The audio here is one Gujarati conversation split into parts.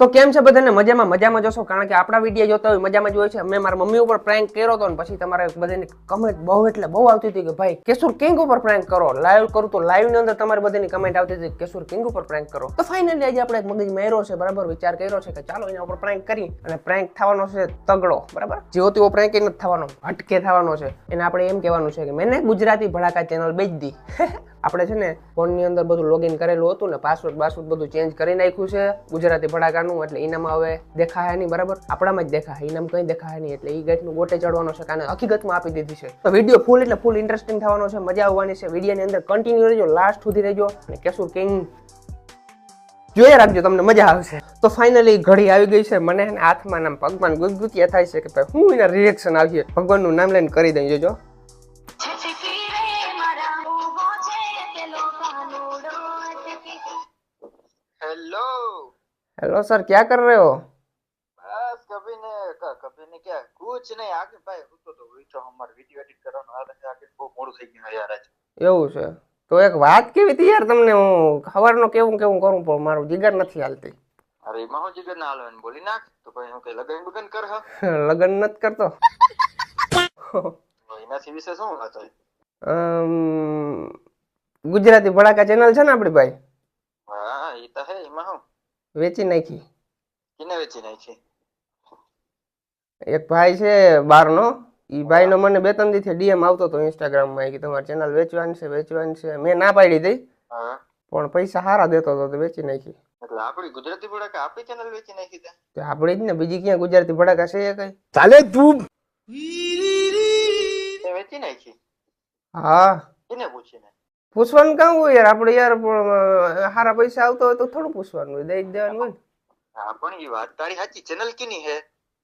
તો કેમ છે બધાને મજામાં? મજામાં જોશો કારણ કે આપણા વીડિયો જોતા હોય, મજામાં જ હોય છે. મેં મારા મમ્મી ઉપર પ્રેન્ક કર્યો હતો ને પછી તમારે બધાની કમેન્ટ બહુ એટલે બહુ આવતી હતી કે, ભાઈ કેશુર કિંગ ઉપર પ્રેન્ક કરો. લાઈવ કરું તો લાઈવની અંદર તમારી બધાની કમેન્ટ આવતી હતી કેશુર કિંગ ઉપર પ્રેન્ક કરો. તો ફાઇનલી આજે આપણે એક મગજ મેરો છે, બરાબર? વિચાર કર્યો છે કે, ચાલો એના ઉપર પ્રેન્ક કરી અને પ્રેન્ક થવાનો છે તગડો, બરાબર? જેવો તેવો પ્રેન્ક એ નથી થવાનો હટકે થવાનો છે. એને આપણે એમ કહેવાનું છે કે, મેં ગુજરાતી ભડાકા ચેનલ બેચ દી. આપણે છે ને ફોનની અંદર બધું લોગિન કરેલું હતું ને પાસવર્ડ પાસવર્ડ બધું ચેન્જ કરી નાખ્યું છે. ગુજરાતી ભડાકાનું, એટલે એનામાં હવે દેખાય નહીં, બરાબર? આપણામાં જ દેખાય. એનામાં કંઈ દેખાય નહીં, એટલે એ ગેટનું ગોટે ચડવાનો છે કારણ હકીકતમાં આપી દીધી છે. તો વીડિયો ફૂલ એટલે ફૂલ ઇન્ટરેસ્ટિંગ થવાનો છે, મજા આવવાની છે. વિડીયોની અંદર કન્ટિન્યુ રહેજો લાસ્ટ સુધી રહેજો. અને કેશુર કિંગ જોયા રાખજો, તમને મજા આવશે. તો ફાઇનલી ઘડી આવી ગઈ છે. મને એના હાથમાં નામ ભગવાન ગુદગુતિયા થાય છે કે ભાઈ હું એના રિએક્શન આવીએ. ભગવાનનું નામ લઈને કરી દઈ જોજો हेलो હેલો સર ક્યાં કર રહે હો बस कभी ने क- कभी ने क्या कुछ नहीं आगे भाई હું તો તો વીચો અમાર વિડિયો એડિટ કરવાનો હાલે છે આગે બહુ મોડું થઈ ગયું યાર આજ એવું છે તો એક વાત કેવી હતી યાર તમને હું ખબરનો કેવું કેવું કરું પણ મારું જીગર નથી હાલતી અરે એમાં હું જીગર ના હાલવાનું બોલી નાખ તો પછી હું કઈ લગન બગન કર હા લગ્ન નથી કરતો એનાથી વિશે શું વાત હોય અમ, ગુજરાતી ભડાકા ચેનલ છે ને આપણી ભાઈ હા એ તો હે એમાં હું વેચી નાખી. કિને વેચી નાખી? એક ભાઈ છે બારનો ઈ ભાઈનો મને બે ત્રણ દીથી ડીએમ આવતો હતો ઇન્સ્ટાગ્રામમાં કે તમારી ચેનલ વેચવાની છે વેચવાની છે. મેં ના પાડી દઈ હા. પણ પૈસા હારા દેતો હતો તો વેચી નાખી. એટલે આપણી ગુજરાતી ભડાકા આપણી ચેનલ વેચી નાખી તે આપણી જ ને બીજી ક્યાં ગુજરાતી ભડાકા છે કઈ? ચાલે તું. વેચી નાખી? હા. એને પૂછીને? પૂછવાનું કામ હોય યાર? આપણે યાર હારા પૈસા આવતો હોય તો થોડું પૂછવાનું હોય દઈ દેવાનું હોય હા પણ એ વાત તારી સાચી. ચેનલ કીની હે?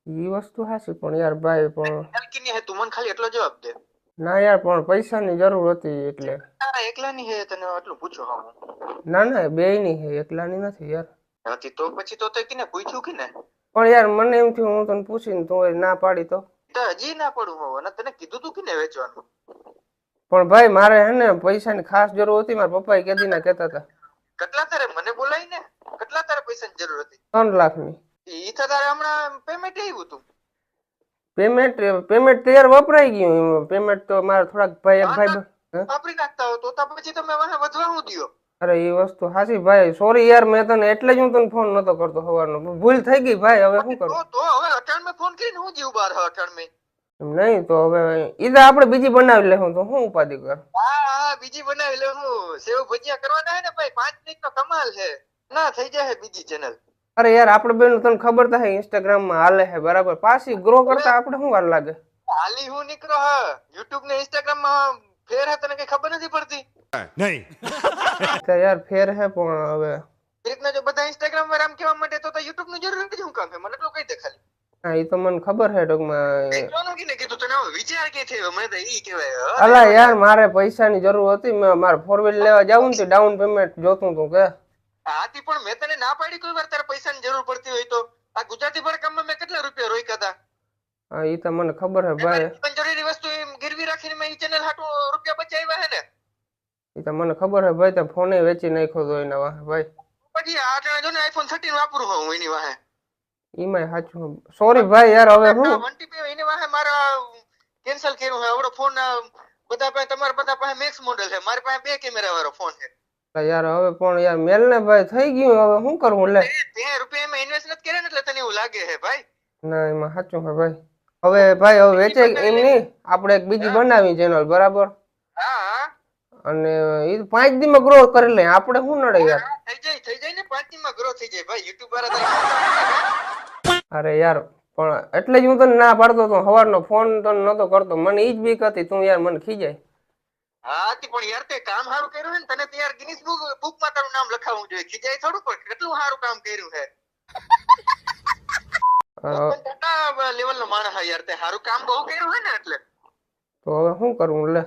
એ વસ્તુ હાચી પણ યાર ભાઈ પણ ચેનલ કીની હે? તું મને ખાલી એટલો જવાબ દે. ના યાર પણ પૈસાની જરૂર હતી એટલે. તારા એકલાની હે તને આટલું પૂછો હા ના ના બે ની છે એકલાની નથી યાર. નથી તો પછી તો તે કીને પૂછ્યું કીને? પણ યાર મને એમ થયું હું તને પૂછીને તું ના પાડી તો. તો હજી ના પડું હું અને તને કીધું તું કીને વેચવાનું. પણ ભાઈ મારે હે ને પૈસાની ખાસ જરૂર હતી. મારા પપ્પા કેદી ના કેતા હતા. કેટલા તારે? મને બોલાય ને. કેટલા તારે પૈસાની જરૂર હતી? ત્રણ લાખની. ઈ તો તારે હમણાં પેમેન્ટ આવ્યું હતું? પેમેન્ટ પેમેન્ટ તૈયાર વપરાઈ ગયું પેમેન્ટ તો મારા થોડાક ભાઈ એક ભાઈ? વાપરી નાખતા હો તો તો પછી તમે મને વધવા હું દિયો. અરે એ વસ્તુ હાચી ભાઈ. સોરી યાર મેં તને એટલે જ હું તને ફોન નતો કરતો સવારનો ભૂલ થઈ ગઈ ભાઈ હવે શું કરું? તો હવે અટાણ મે ફોન કરીને હું જીવ બાર અટાણ મેં નહીં તો હવે ઈ તો આપણે બીજી બનાવી લેવું તો હું ઉપાધિ કર? હા હા બીજી બનાવી લે હું સેવ ભજીયા કરવાના હે ને ભાઈ પાંચ મિનિટ નો કમાલ છે. ના થઈ જાય બીજી ચેનલ અરે યાર આપણે બેન તને ખબર તો હે ઇન્સ્ટાગ્રામમાં હાલે હે બરાબર? પાછી ગ્રો કરતા આપણે શું વાર લાગે? હાલી હું નીકળો હ. યુટ્યુબ ને ઇન્સ્ટાગ્રામમાં ફેર હે તને કઈ ખબર નથી પડતી? નહીં. તો યાર ફેર હે પણ હવે. રીતના જો બધા ઇન્સ્ટાગ્રામ પર આમ કેવા માટે તો યુટ્યુબની જરૂર નથી હું કામ હે મને તો કઈ દે ખાલી. હા એ તો મને ખબર હે ટૂંકમાં કીને કીધું તને વિચાર કે થયો મને તો ઈ કહેવાય અલા યાર મારે પૈસાની જરૂર હતી મેં મારે ફોર વ્હીલ લેવા જવું ને ડાઉન પેમેન્ટ જોતું તું કે? આથી પણ મેં તને ના પાડી કોઈ વાર તારે પૈસાની જરૂર પડતી હોય તો. આ ગુજરાતી ભરકામમાં મેં કેટલા રૂપિયા રોક્યા હતા? હા એ તો મને ખબર હે ભાઈ. પણ જરૂરી વસ્તુ એમ ગીરવી રાખીને મેં ચેનલ હાટુ રૂપિયા બચાવ્યા હે ને. એ તો મને ખબર હે ભાઈ તે ફોને વેચી નાખ્યો તો એના વાહે ભાઈ. પછી આ જો ને આઈફોન થર્ટીન વાપરું હું એની વાહે. એમાંય સાચું સોરી ભાઈ યાર હવે હું? વંટી પે એની વાહે મારા કેન્સલ કર્યું હે આવડો ફોન બધા પાસે તમારા બધા પાસે મેક્સ મોડેલ છે. મારી પાસે બે કેમેરા વાળો ફોન છે. યાર હવે પણ યાર મેલ ને ભાઈ થઈ ગયું હવે શું કરવું લે? તે રૂપિયા એમાં ઇન્વેસ્ટ નથી કર્યા ને એટલે તને એવું લાગે છે ભાઈ? ના એમાં સાચું હે ભાઈ. હવે ભાઈ હવે વેચે એમ નહીં આપણે એક બીજી બનાવી ચેનલ બરાબર? હા અને એ પાંચ દી માં ગ્રો કરી લે. આપણે શું નડે યાર? થઈ જાય થઈ જાય ને. પાંચમાં ગ્રો થઈ જાય. ભાઈ યુટ્યુબ વાળા અરે યાર પણ એટલે જ હું તને ના પાડતો હતો સવારનો ફોન તો નતો કરતો. મને ઈ જ બીક હતી તું યાર મને ખીજાય. હા તે પણ યાર તે કામ સારું કર્યું ને તને તો યાર ગિનિસ બુક બુકમાં તારું નામ લખાવવું જોઈએ. ખીજાય થોડું પણ કેટલું સારું કામ કર્યું છે? લેવલ નો માણસ યાર તે સારું કામ બહુ કર્યું હોય ને એટલે. તો હવે શું કરવું લે.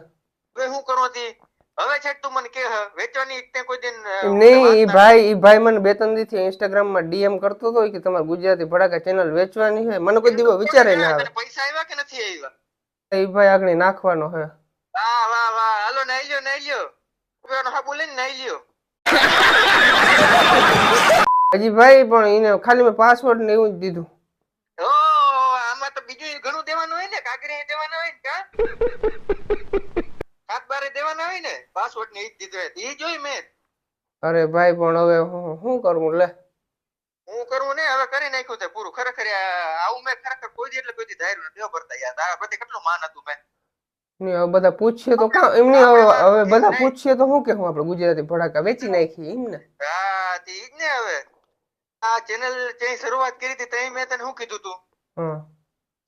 હવે શું કરવાથી હવે છે તું મને કે હ, વેચવાની તે કોઈ દિન નહીં ઈ ભાઈ ઈ ભાઈ મને બે ત્રણ દી થી ઇન્સ્ટાગ્રામમાં ડીએમ કરતો હતો કે તમારે ગુજરાતી ભડાકા ચેનલ વેચવાની છે મને કોઈ દીવો વિચારે ના આવે પૈસા આવ્યા કે નથી આવ્યા ઈ ભાઈ આગળ નાખવાનો હે વાહ વાહ વાહ. હાલો નાઈ લ્યો નાઈ લ્યો હવે હાબુ ને આઈ લ્યો હજી ભાઈ પણ એને ખાલી મેં પાસવર્ડ ને એવું જ દીધું ઓ આમાં તો બીજું ઘણું દેવાનું હોય ને કાગરે દેવાના હોય ને કા કાક બારે ને પાસવર્ડ ને ઈ દીધો એ જોઈ મેં. અરે ભાઈ પણ હવે હું શું કરવું લે? હું કરવું ને હવે કરી નાખ્યું તે પૂરું. ખરેખર આવું મેં ખરેખર કોઈ દી એટલે કોઈ દી ધાર્યું નથી ભરતા યાર. તારા પ્રત્યે કેટલું માન હતું મેં. હવે બધા પૂછીએ તો કા એમની હવે બધા પૂછીએ તો શું કે હું આપણે ગુજરાતી ભડાકા વેચી નાખી એમ ને? હા તે ઈ જ ને હવે. આ ચેનલ જે શરૂઆત કરી હતી તઈ મેં તને શું કીધું તું? હા.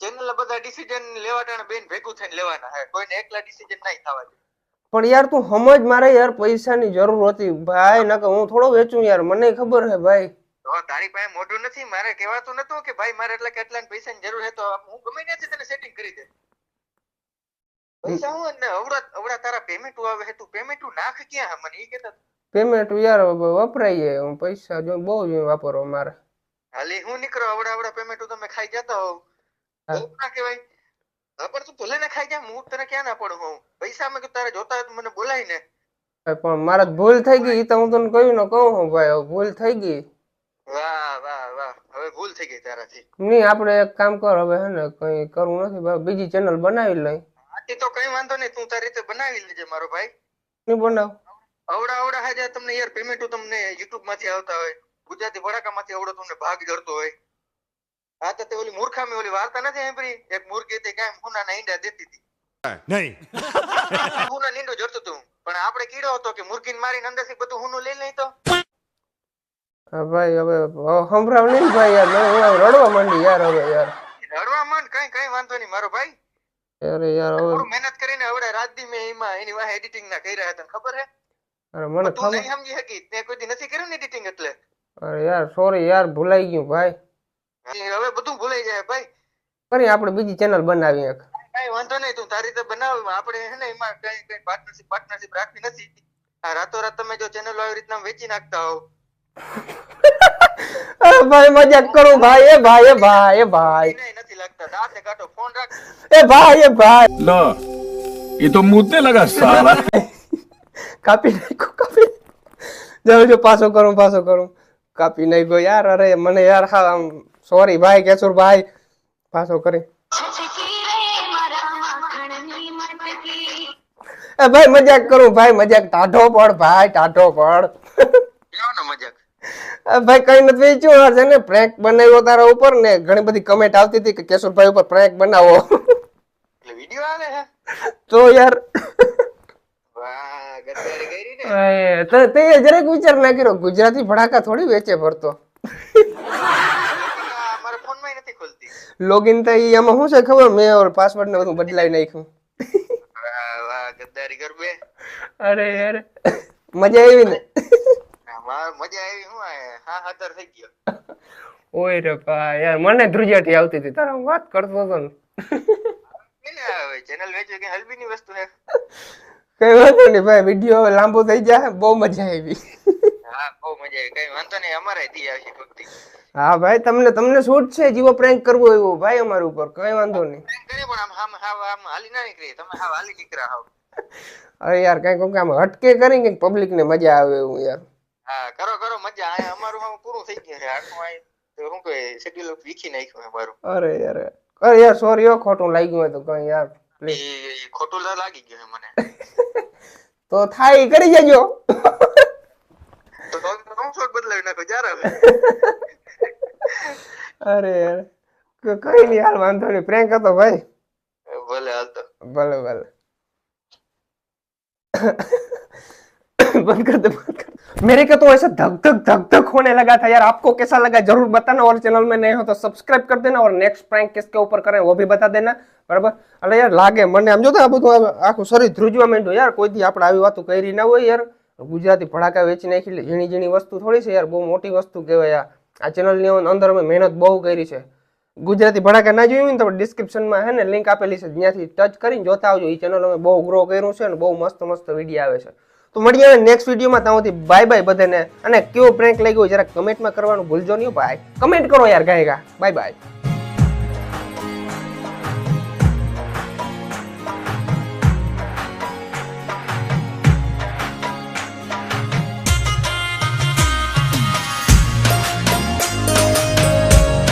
ચેનલ બધા ડિસિઝન લેવા ટાણે બેન ભેગું થઈને લેવાના હે. કોઈને એકલા ડિસિઝન નહીં થવા દે પણ યાર તું સમજ મારે યાર પૈસાની જરૂર હતી. ભાઈ નકર હું થોડો વેચું યાર. મને ખબર હે ભાઈ. તારી પાસે મોઢું નથી મારે કહેવાતું નતું કે ભાઈ મારે એટલે કેટલા પૈસાની જરૂર છે તો હું ગમે ત્યાંથી તને સેટિંગ કરી દે. પૈસા હું ને અવડા અવડા તારા પેમેન્ટ આવે છે તું પેમેન્ટ નાખ ક્યાં મને એ કેતા પેમેન્ટ યાર વપરાઈએ હું પૈસા જો બહુ જ વાપરવા મારે. હાલી હું નીકળો અવડા અવડા પેમેન્ટ તમે ખાઈ જતા હોવ. હા. ના કહેવાય. હા પણ તું ભલે ને ખાઈ જા હું તને ક્યાં ના પડું હું પૈસા મેં તારે જોતા હોય તો મને બોલાય ને. પણ મારે ભૂલ થઈ ગઈ તો હું તને કહ્યું ને કહું હું ભાઈ ભૂલ થઈ ગઈ. વાહ વાહ વાહ હવે ભૂલ થઈ ગઈ તારાથી. નહીં આપણે એક કામ કર હવે હે ને કઈ કરવું નથી બીજી ચેનલ બનાવી લઈ. આથી તો કઈ વાંધો નહીં તું તારી રીતે બનાવી લેજે મારો ભાઈ. નહીં બનાવ? અવડા અવડા હાજર તમને યાર પેમેન્ટ તમને યુટ્યુબમાંથી આવતા હોય ગુજરાતી ભડાકા માંથી અવડો તમને ભાગ જડતો હોય. આ તો તે ઓલી મૂર્ખામી ઓલી વાર્તા નથી સાંભળી? એક મૂર્ખી હતી કાંઈ હુના ઈંડા દેતી હતી. નહીં. હુના નીંડો જડતું હતું. પણ આપણે કીડો હતો કે મૂર્ખીને મારીને અંદરથી બધું હુનું લઈ લઈ તો? હા ભાઈ હવે સંભળાવ નહીં ભાઈ યાર. મને હું હવે રડવા માંડી યાર હવે યાર. રડવા માંડ? કઈ કઈ વાંધો નહીં મારો ભાઈ. અરે યાર હવે મહેનત કરીને હવે રાતદી મેં એમાં એની વાહે એડિટિંગ ના કર્યા હતા. ખબર હે? અરે મને તું ખબર નહીં સમજી શકી. તે કોઈ દી નથી કર્યું ને એડિટિંગ એટલે? અરે યાર સોરી યાર ભૂલાઈ ગયું ભાઈ. હવે બધું ભૂલાઈ જાય ભાઈ. ફરી આપણે બીજી ચેનલ બનાવી એક. કઈ વાંધો નહીં તું તારી રીતે બનાવ. આપણે હે ને એમાં કઈ કઈ પાર્ટનરશિપ પાર્ટનરશિપ રાખવી નથી. આ રાતોરાત તમે જો ચેનલ આવી રીતના વેચી નાખતા હોવ. ભાઈ મજાક કરું ભાઈ. એ ભાઈ એ ભાઈ એ ભાઈ. નથી લાગતા. દાંતે કાટો ફોન રાખ. એ ભાઈ એ ભાઈ. લો એ તો મુદ્દે લગા સારા. કાપી નાખો કાપી જાવ જો પાછો કરું પાછો કરું. કાપી નાખ્યો. યાર અરે મને યાર હા આમ સોરી ભાઈ કેશુર ભાઈ. પાછો કરી. એ ભાઈ મજાક કરું ભાઈ મજાક. ટાઢો પડ ભાઈ ટાઢો પડ કેવો ને મજાક ભાઈ કઈ નથી વેચ્યું. છે ને પ્રેન્ક બનાવ્યો તારા ઉપર ને ઘણી બધી કમેન્ટ આવતી હતી કે કેશુરભાઈ ઉપર પ્રેન્ક બનાવો. વિડિયો આવે હે? તો યાર. વાહ ગદ્દારી કરી ને. એ, તો તે જરાક વિચાર ના કર્યો. ગુજરાતી ભડાકા થોડી વેચે ભરતો આ મારા ફોનમાં નથી ખુલતી લોગિન તો એમાં શું છે ખબર? મેં પાસવર્ડ ને બધું બદલાવી નાખ્યું. ગદ્દારી કર બે. અરે યાર મજા આવી ને? મજા આવી હું આ હા હાતર થઈ ગયો. ઓય રે પા યાર મને ધ્રુજાટી આવતી હતી. તારા હું વાત કરતો હતો ને. ચેનલ વેચવી કે હલબી ની વસ્તુ હે? કઈ વાંધો નહીં ભાઈ વીડિયો હવે લાંબો થઈ જાય બહુ મજા આવી. હા બહુ મજા આવી. કઈ વાંધો નહીં અમારે દી આવશે ભક્તિ. હા ભાઈ તમને તમને શૂટ છે? જીવો પ્રેન્ક કરવો એવો ભાઈ અમારા ઉપર કઈ વાંધો નહીં. કરી પણ આમ આમ હાવ આમ હાલી ના નીકળે. તમે હાવ હાલી નીકળ્યા હાવ. અરે યાર કઈ કોક આમ હટકે કરી કે પબ્લિક ને મજા આવે એવું યાર. હા કરો કરો મજા. આ અમારું આમ પૂરું થઈ ગયું છે. આટલું આ તો શું કહે શેડ્યુલ વીખી નાખ્યું છે મારું. અરે યાર અરે યાર સોરી હો ખોટું લાગ્યું હોય તો કઈ યાર પ્લીઝ ખોટું લાગી ગયું છે મને. તો થાય કરી જજો તો તો હું શોટ બદલાવી નાખો જ્યારે હવે અરે યાર ક- કઈ નહીં યાર વાંધો નહીં પ્રેન્ક હતો ભાઈ ભલે હાલતો भले भले बंद कर दे बंद कर दे। मेरे को तो ऐसा धक धक धक धक होने लगा था यार आपको कैसा लगा जरूर बताना और चैनल में नए हो तो सब्सक्राइब कर देना और नेक्स्ट प्रैंक किसके ऊपर करें वो भी बता देना બરાબર એટલે યાર લાગે મને આમ જો તો આ બધું આ- આખું શરીર ધ્રુજવા માંડ્યું યાર કોઈ દી આપણે આવી વાતો કરી ના હોય યાર ગુજરાતી ભડાકા વેચી નાખી ઝીણી ઝીણી વસ્તુ થોડી છે યાર, બહુ મોટી વસ્તુ કહેવાય આ. ચેનલની અંદર અમે મહેનત બહુ કરી છે. ગુજરાતી ભડાકા ના જોયું ને તો ડિસ્ક્રિપ્શનમાં હે ને લિંક આપેલી છે ત્યાંથી ટચ કરીને જોતા આવજો. એ ચેનલ અમે બહુ ગ્રો કર્યું છે અને બહુ મસ્ત મસ્ત વીડિયો આવે છે. તો મળીએ હવે નેક્સ્ટ વિડીયોમાં ત્યાંથી બાય બાય બધાને. અને કેવો પ્રેન્ક લાગ્યો જરા કમેન્ટમાં કરવાનું ભૂલજો નહીં ભાઈ. કમેન્ટ કરો યાર ગાયગા બાય બાય